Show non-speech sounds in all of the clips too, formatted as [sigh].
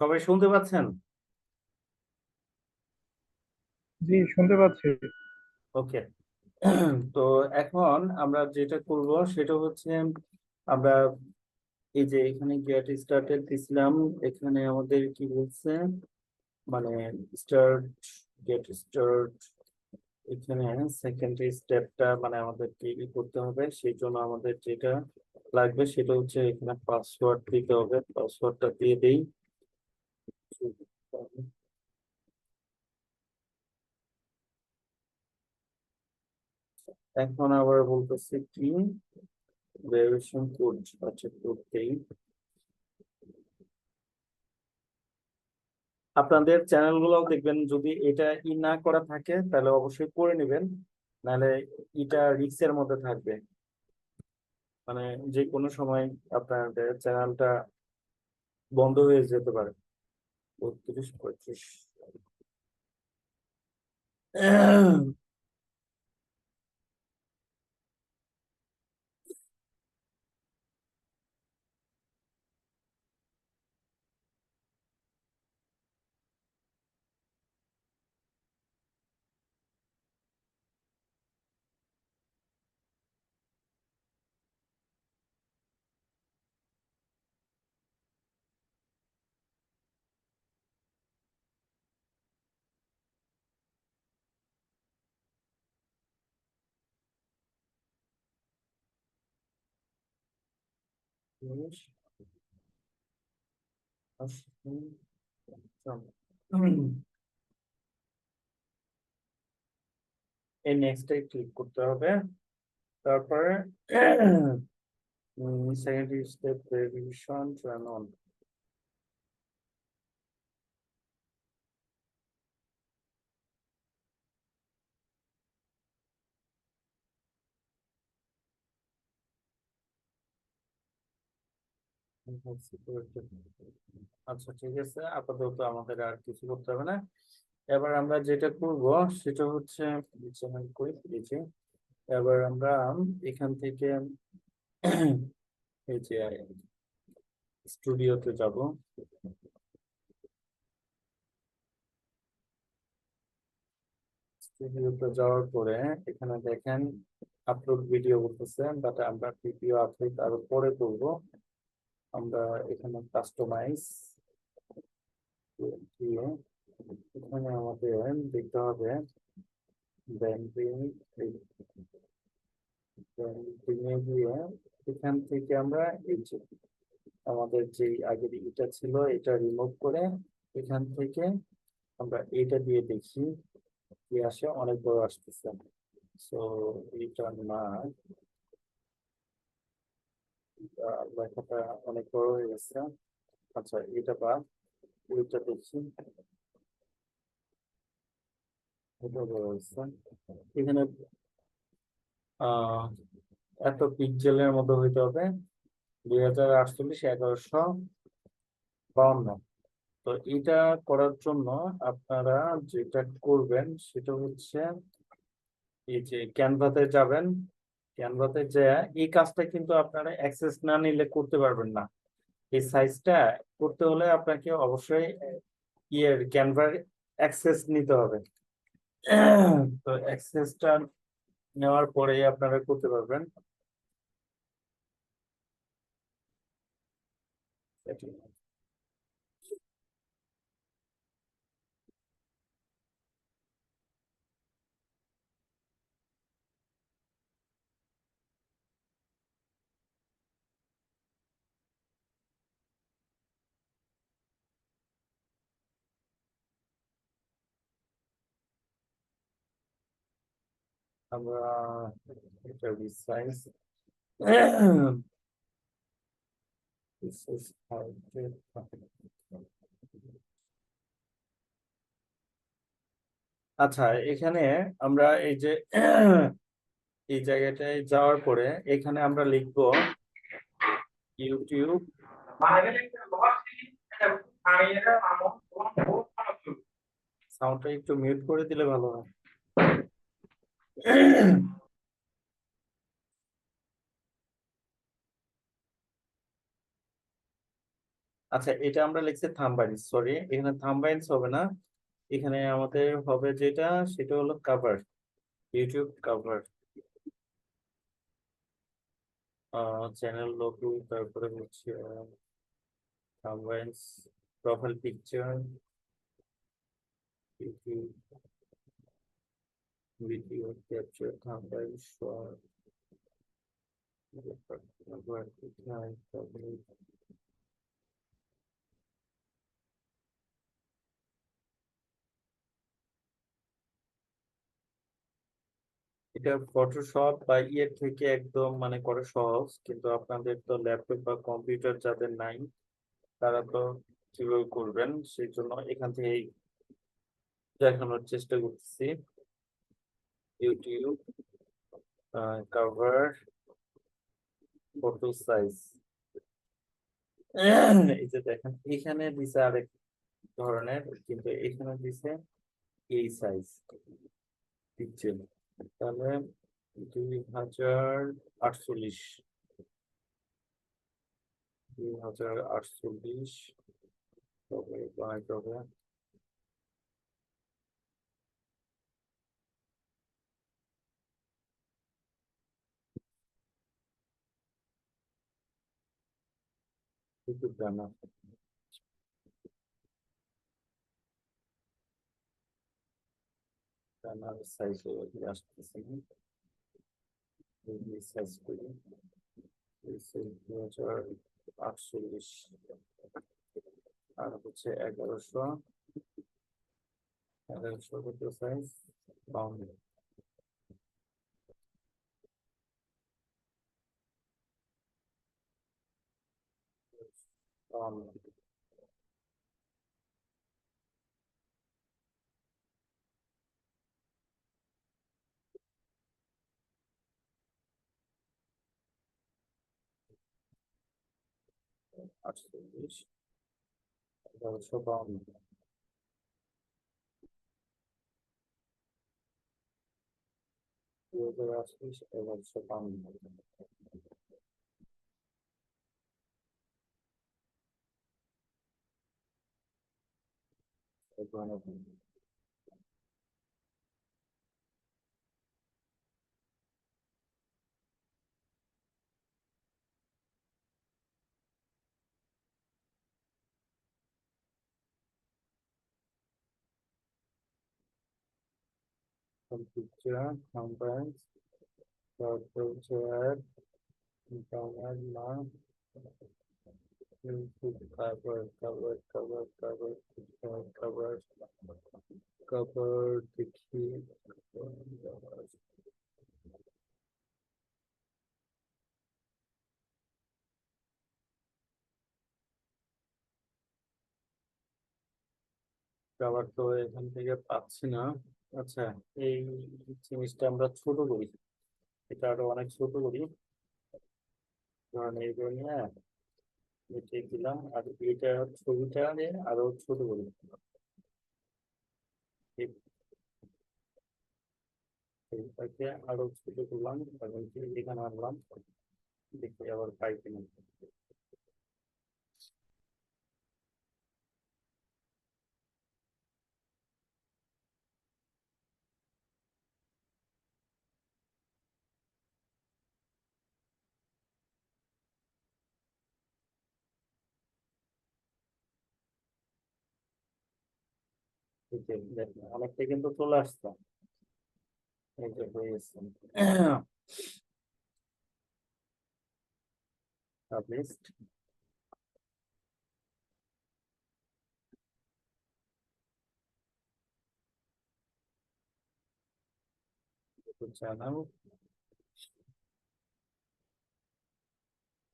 সবাই শুনতে পাচ্ছেন? জি শুনতে পাচ্ছি। ওকে। তো এখন আমরা যেটা করব সেটা হচ্ছে আমরা এই যে এখানে গেট স্টার্টেড দিছিলাম এখানে আমাদের কি বলছে? মানে স্টার্ট গেট স্টার্ট এখানে সেকেন্ড স্টেপটা মানে আমাদেরকে ই করতে হবে সেই জন্য আমাদের যেটা লাগবে সেটা হচ্ছে এখানে পাসওয়ার্ড দিতে হবে পাসওয়ার্ডটা দিয়ে দেই। এখন আবার বলতেছে কি? ভেরিয়েশন কোড আচ্ছা কোড আপনাদের চ্যানেলগুলো দেখবেন, যদি এটা ই না করা থাকে, তাহলে অবশ্যই করে নেবেন। নাহলে এটা রিস্কের মধ্যে থাকবে। মানে যে কোনো সময় আপনাদের চ্যানেলটা বন্ধ হয়ে যেতে পারে। বত্রিশ [clears throat] পঁয়ত্রিশ উনিশ, আশি, পঞ্চান্ন। এই নেক্সটে ক্লিক করতে হবে তারপরে second step revision turn on আচ্ছা ঠিক আছে। আপাতত আমাদের আর কিছু করতে হবে না। এবার আমরা যেটা করব, সেটা হচ্ছে এবার আমরা এখান থেকে এই যে স্টুডিওতে যাব। স্টুডিওতে যাওয়ার পরে এখানে দেখেন আপলোড ভিডিও বলতেছে বাট আমরা ভিডিও আপলোড আরও পরে করব। আমরা এখানে কাস্টমাইজ দিয়ে এখানে আমাদের দেখতে হবে ব্যান্ডিং ব্যান্ডিং দিয়ে এখান থেকে আমরা এই যে আমাদের যে আগের এটা ছিল, এটা রিমুভ করে এখান থেকে আমরা এটা দিয়ে দেখি কি আসে অনেক বড় আসতেছে। সো এটা না লেখাটা অনেক বড় হয়ে গেছে। আচ্ছা এটা বা ওইটা দেখি। এটা বড় এখানে এত পিক্সেলের মধ্যে হইতে হবে। দুই হাজার আটচল্লিশ এগারোশো বাউন্ন। তো এটা করার জন্য আপনারা যেটা করবেন, সেটা হচ্ছে এই যে ক্যানভাতে যাবেন। ক্যানভাতে যে এই কাজটা কিন্তু আপনারা অ্যাক্সেস না নিলে করতে পারবেন না। এই সাইজটা করতে হলে আপনাকে অবশ্যই ইয়ের ক্যানভার অ্যাক্সেস নিতে হবে। তো অ্যাক্সেসটা নেওয়ার পরেই আপনারা করতে পারবেন। আমরা it আচ্ছা এখানে আমরা এই যে, এই জায়গাটায় যাওয়ার পরে এখানে আমরা লিখব ইউটিউব সাউন্ডটা একটু মিউট করে দিলে ভালো হয়। [clears throat] আচ্ছা এটা আমরা লিখছি থাম্বাইন্স সরি। এখানে থাম্বাইন্স হবে না। এখানে আমাদের হবে যেটা, সেটা হলো cover YouTube cover channel logo তারপরে হচ্ছে thumbnails profile picture YouTube short তারপর কোথায় তারপরে এটা ফটোশপ বা ইয়ের থেকে একদম মানে করা সহজ, কিন্তু আপনাদের তো ল্যাপটপ বা কম্পিউটার যাদের নাই, তারা তো কীভাবে করবেন? সেই জন্য এখান থেকেই দেখানোর চেষ্টা করতেছি ইউটিউব কভার ফটো সাইজ এই যে দেখেন, এখানে দিছে আরেক ধরনের, কিন্তু এখানে দিছে এই সাইজ পিক্সেল তাহলে দুই হাজার আটচল্লিশ। দুই হাজার আটচল্লিশ। তবে বানাইতে হবে একটু জানা জানার সাইজ আসতেছে সাইজ করি দুই হাজার আটচল্লিশ আর হচ্ছে এগারোশো এগারোশো কত সাইজ বাউন্ন বাউন্ন আটচল্লিশ এগারোশো বাউন্ন দুই হাজার আটচল্লিশ এগারোশো That's one of them. computer combines the culture cover, cover, cover, cover, cover, cover, cover, দেখি কভার তো এখান থেকে পাচ্ছি না আচ্ছা এই জিনিসটা আমরা ছোট করি এটা আরও অনেক ছোট করি ধরেন এই করে নিয়ে দিলাম, আর এটা ছবিটা নিয়ে আরও ছোট করে দিলাম। আরও ছোট করলাম এবং এখানে আনলাম, দেখি আবার পাই কিনা। অনেকটা কিন্তু চলে আসতাম এই যে হয়ে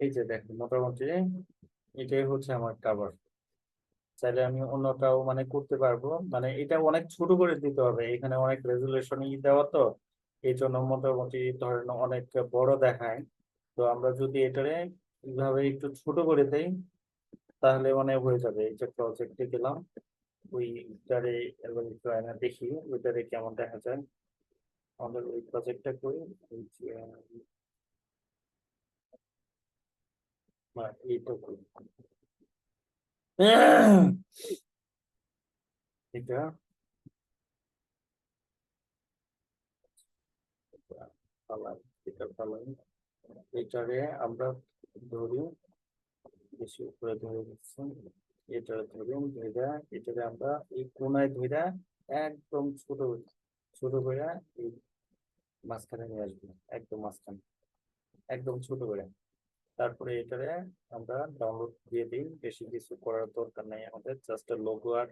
এই যে দেখেন মোটামুটি এটাই হচ্ছে আমার কাভার চাইলে আমি অন্যটাও মানে করতে পারব। মানে এটা অনেক ছোট করে দিতে হবে। এখানে অনেক রেজুলেশন ই দেওয়া তো। এই জন্য মোটামুটি ধরেন অনেক বড় দেখায়। তো আমরা যদি এটারে এইভাবে একটু ছোট করে দেই, তাহলে মানে হয়ে যাবে। এই যে প্রজেক্টে গেলাম ওইটারে দেখি, ওইটারে কেমন দেখা যায়। আমাদের ওই প্রজেক্টটা করি এইটা করি। উপরে ধরে এটা ধরুন আমরা এই একদম ছোট ছোট করে এই মাঝখানে নিয়ে আসব একদম মাঝখানে একদম ছোট করে তারপরে এটারে আমরা ডাউনলোড দিয়ে দিই। বেশি কিছু করার দরকার নেই আমাদের। জাস্ট লোগো আর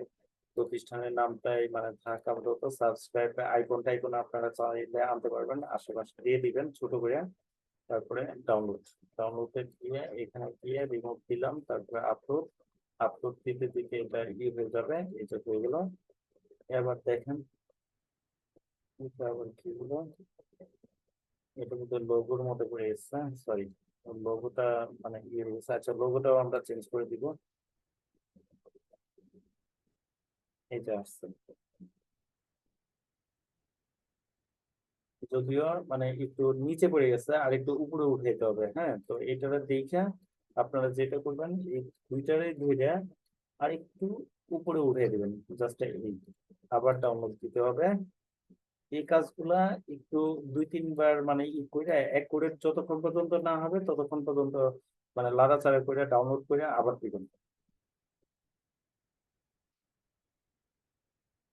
প্রতিষ্ঠানের নামটাই মানে থাকা আপাতত সাবস্ক্রাইব আইকন টাইকন আপনারা চাইলে আনতে পারবেন। আশেপাশে দিয়ে দিবেন ছোট করে। তারপরে ডাউনলোড ডাউনলোডে গিয়ে এখানে গিয়ে রিমোট দিলাম। তারপরে আপলোড আপলোড দিতে দিতে এটা ই হয়ে যাবে। এটা হয়ে গেল। এবার দেখেন আবার কি হলো? এটা মধ্যে লোগোর মতো করে এসছে। সরি লোগোটা মানে ইয়ে হয়েছে আচ্ছা লোগোটাও আমরা চেঞ্জ করে দিব। এটা আসছে। যদিও মানে একটু নিচে পড়ে গেছে, আর একটু উপরে উঠে যেতে হবে হ্যাঁ? তো এটারে দেখে আপনারা যেটা করবেন, এই দুইটারে ধরে আর একটু উপরে উঠে দিবেন জাস্ট আবার ডাউনলোড দিতে হবে। এই কাজগুলা একটু দুই, তিনবার মানে ই করে এক করে যতক্ষণ পর্যন্ত না হবে, ততক্ষণ পর্যন্ত মানে লাড়াচাড়া করে ডাউনলোড করে আবার দিবেন।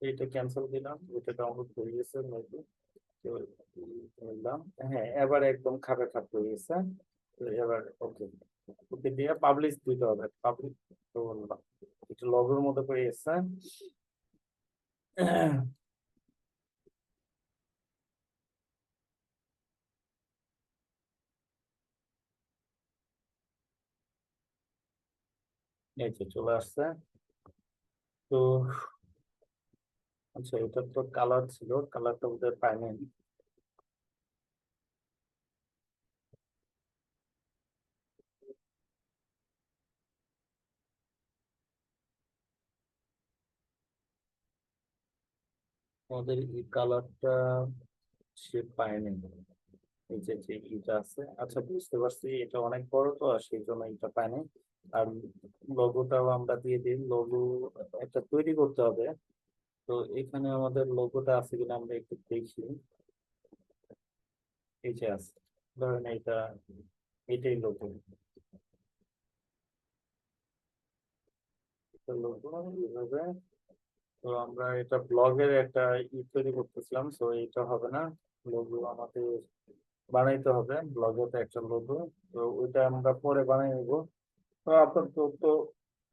এটা ক্যান্সেল দিলাম, এটা ডাউনলোড করে গেছে দিলাম। হ্যাঁ এবার একদম খাপে খাপ হয়ে গেছে। এবার ওকে ওকে দিয়ে পাবলিশ দিতে হবে। পাবলিশ একটু লগের মতো করে এসছে। তো চলে আসছে। তো আচ্ছা এটা তো কালার ছিল কালারটা বোধহয় পাইনি আমাদের এই কালারটা সে পায়নি। এই যে এটা আছে। আচ্ছা বুঝতে পারছি, এটা অনেক বড় তো সেই জন্য এটা পায়নি। আর লোগোটাও আমরা দিয়ে দিই লোগো একটা তৈরি করতে হবে। তো এখানে আমাদের লোগোটা আছে কিনা আমরা একটু দেখি। এই যে আছে, ধরেন এটা এটাই লোগো তো আমরা এটা ব্লগের একটা ই তৈরি করতেছিলাম, তো এটা হবে না লোগো আমাদের বানাইতে হবে ব্লগের একটা লোগো তো ওইটা আমরা পরে বানাই নেব। তো আপাতত তো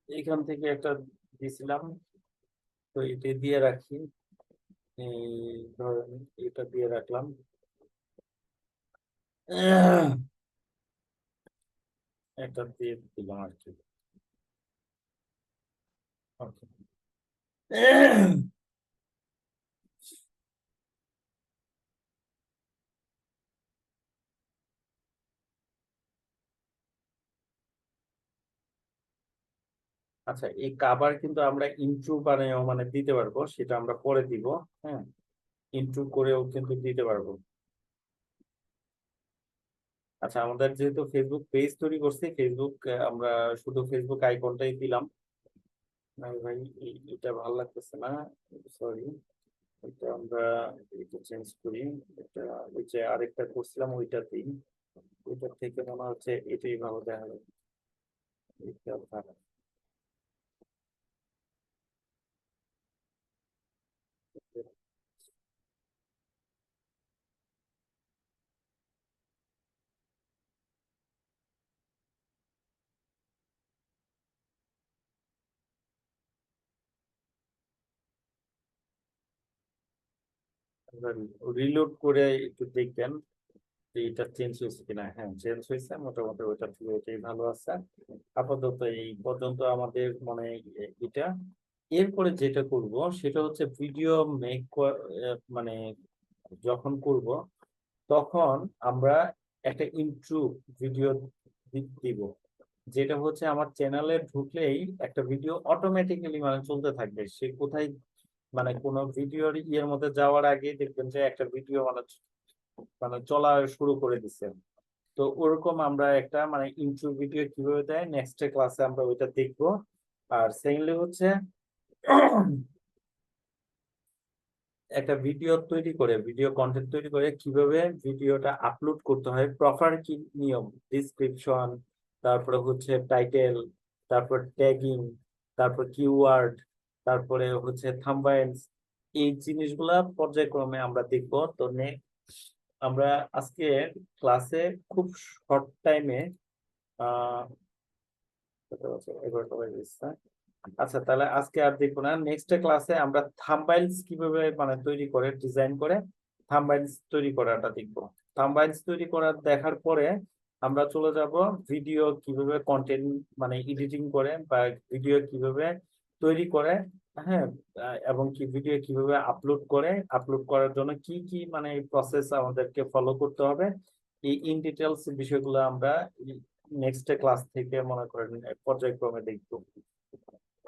এখান থেকে একটা দিছিলাম। তো এটা দিয়ে রাখি। ধরেন এটা দিয়ে রাখলাম। এটা দিয়ে দিলাম আর কি। Okay. আচ্ছা এই কাবার কিন্তু আমরা ইন্ট্রো বানিয়েও মানে দিতে পারব, সেটা আমরা পরে দিব হ্যাঁ? ইন্ট্রো করেও কিন্তু দিতে পারব। আচ্ছা আমাদের যেহেতু ফেসবুক পেজ তৈরি করছি ফেসবুক আমরা শুধু ফেসবুক আইকনটাই দিলাম। ভাই এটা ভালো লাগতেছে না সরি এটা আমরা এটা চেঞ্জ করি, এটা ওই যে আরেকটা করছিলাম, ওইটাতেই। ওইটার থেকে মনে হচ্ছে এটাই ভালো দেখা যাবে এটা ভালো। রিলোড করে একটু দেখবেন যে এটা চেঞ্জ হয়েছে কিনা। হ্যাঁ চেঞ্জ হয়েছে, মোটামুটি ওইটা এটাই ভালো আছে। আপাতত এই পর্যন্ত আমাদের মানে এটা এরপরে যেটা করব, সেটা হচ্ছে ভিডিও মেক মানে যখন করব, তখন আমরা একটা ইন্ট্রো ভিডিও দিব। যেটা হচ্ছে আমার চ্যানেলে ঢুকলেই একটা ভিডিও অটোমেটিক্যালি মানে চলতে থাকবে। সে কোথায় মানে কোনো ভিডিওর ইয়ের মধ্যে যাওয়ার আগে দেখবেন যে একটা ভিডিও মানে মানে চলা শুরু করে দিচ্ছে তো ওরকম আমরা একটা মানে ইন্ট্রো ভিডিও কীভাবে দেয় নেক্সট ক্লাসে আমরা ওইটা দেখব। আর সেকেন্ডলি হচ্ছে একটা ভিডিও তৈরি করে, ভিডিও কন্টেন্ট তৈরি করে কীভাবে ভিডিওটা আপলোড করতে হয় প্রপার কি নিয়ম ডিসক্রিপশন তারপরে হচ্ছে টাইটেল তারপর ট্যাগিং তারপর কিওয়ার্ড তারপরে হচ্ছে থাম্বনেলস এই জিনিসগুলা পর্যায়ক্রমে আমরা দেখব তো আমরা আজকে ক্লাসে খুব শর্ট টাইমে আহ? এগারোটা বেজে? আচ্ছা তাহলে আজকে আর দেখব না। নেক্সট ক্লাসে আমরা থাম্বাইলস কীভাবে মানে তৈরি করে ডিজাইন করে থাম্বাইলস তৈরি করাটা দেখব। থাম্বাইলস তৈরি করা দেখার পরে আমরা চলে যাব ভিডিও কীভাবে কন্টেন্ট মানে এডিটিং করে বা ভিডিও কীভাবে তৈরি করে হ্যাঁ? এবং কি ভিডিও কীভাবে আপলোড করে আপলোড করার জন্য কি কি মানে প্রসেস আমাদেরকে ফলো করতে হবে, এই ইন ডিটেলস বিষয়গুলো আমরা নেক্সট ক্লাস থেকে মনে করেন পর্যায়ক্রমে দেখব।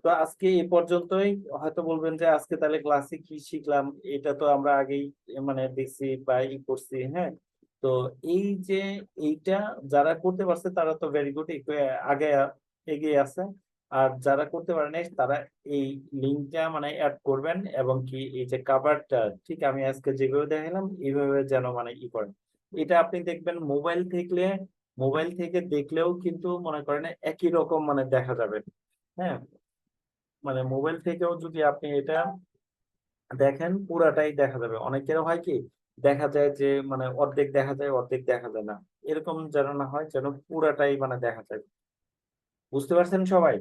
তো আজকে এই পর্যন্তই। হয়তো বলবেন যে আজকে তাহলে ক্লাসে কি শিখলাম, এটা তো আমরা আগেই মানে দেখছি বা ই করছি হ্যাঁ? তো এই যে এইটা যারা করতে পারছে তারা তো ভেরি গুড আগে এগিয়ে আছে। আর যারা করতে পারে নাই, তারা এই লিঙ্কটা মানে অ্যাড করবেন এবং কি এই যে কাভারটা ঠিক আমি আজকে যেভাবে দেখালাম এইভাবে যেন মানে ই করেন। এটা আপনি দেখবেন মোবাইল থেকে মোবাইল থেকে দেখলেও কিন্তু মনে করেন একই রকম মানে দেখা যাবে হ্যাঁ? মানে মোবাইল থেকেও যদি আপনি এটা দেখেন, পুরাটাই দেখা যাবে। অনেকের হয় কি, দেখা যায় যে মানে অর্ধেক দেখা যায়, অর্ধেক দেখা যায় না। এরকম যেন না হয়, যেন পুরাটাই মানে দেখা যায়। বুঝতে পারছেন সবাই?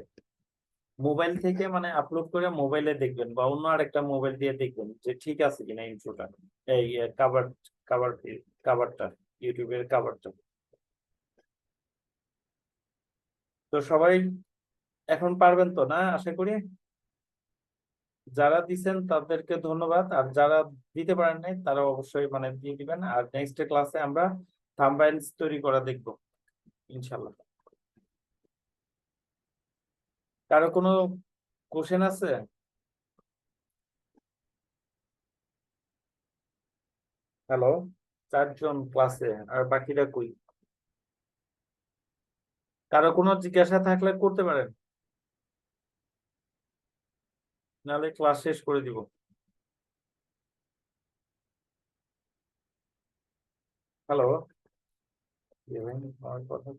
মোবাইল থেকে মানে আপলোড করে মোবাইলে দেখবেন বা অন্য আরেকটা মোবাইল দিয়ে দেখবেন যে ঠিক আছে কিনা ইন্ট্রোটা এই কাভার কাভার কাভারটা ইউটিউবের কাভারটা তো সবাই এখন পারবেন তো না, আশা করি? যারা দিছেন তাদেরকে ধন্যবাদ, আর যারা দিতে পারেন নাই তারা অবশ্যই মানে দিয়ে দিবেন, আর নেক্সট ক্লাসে আমরা থাম্বনেলস তৈরি করা দেখব ইনশাল্লাহ কারও কোনো কোশ্চেন আছে? হ্যালো চারজন ক্লাসে আর বাকিরা কই? কারও কোনো জিজ্ঞাসা থাকলে করতে পারেন। নাহলে ক্লাস শেষ করে দিব। হ্যালো কথা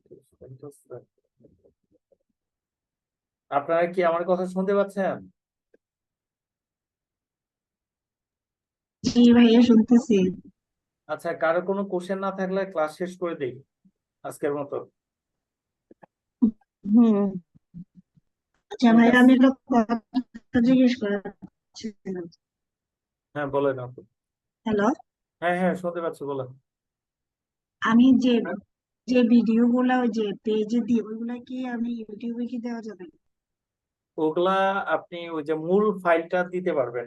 আপনারা কি আমার কথা শুনতে পাচ্ছেন? জি ভাইয়া শুনতেছি। আচ্ছা কারও কোনো কোশ্চেন না থাকলে ক্লাস শেষ করে দিই আজকের মতো। হুম। আচ্ছা। ভাইয়া আমি একটা কথা জিজ্ঞেস করার হ্যাঁ বলেন আপু। হ্যালো? হ্যাঁ হ্যাঁ শুনতে পাচ্ছি বলেন। আমি যে যে ভিডিও গুলা ওই যে পেজে দিই ওইগুলা কি আমি ইউটিউবে কি দেওয়া যাবে? ওগুলা আপনি ওই যে মূল ফাইলটা দিতে পারবেন।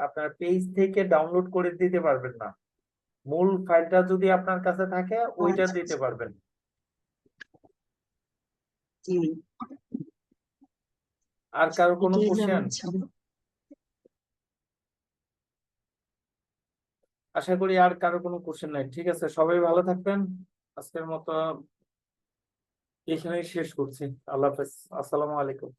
আপনার পেজ থেকে ডাউনলোড করে দিতে পারবেন না। মূল ফাইলটা যদি আপনার কাছে থাকে ওইটা আচ্ছা, দিতে আচ্ছা। পারবেন। জি। আর কারও কোনো কোশ্চেন আশা করি আর কারও কোনো কোশ্চেন নাই। ঠিক আছে সবাই ভালো থাকবেন। আজকের মতো এখানেই শেষ করছি। আল্লাহ হাফেজ। আসসালামু আলাইকুম।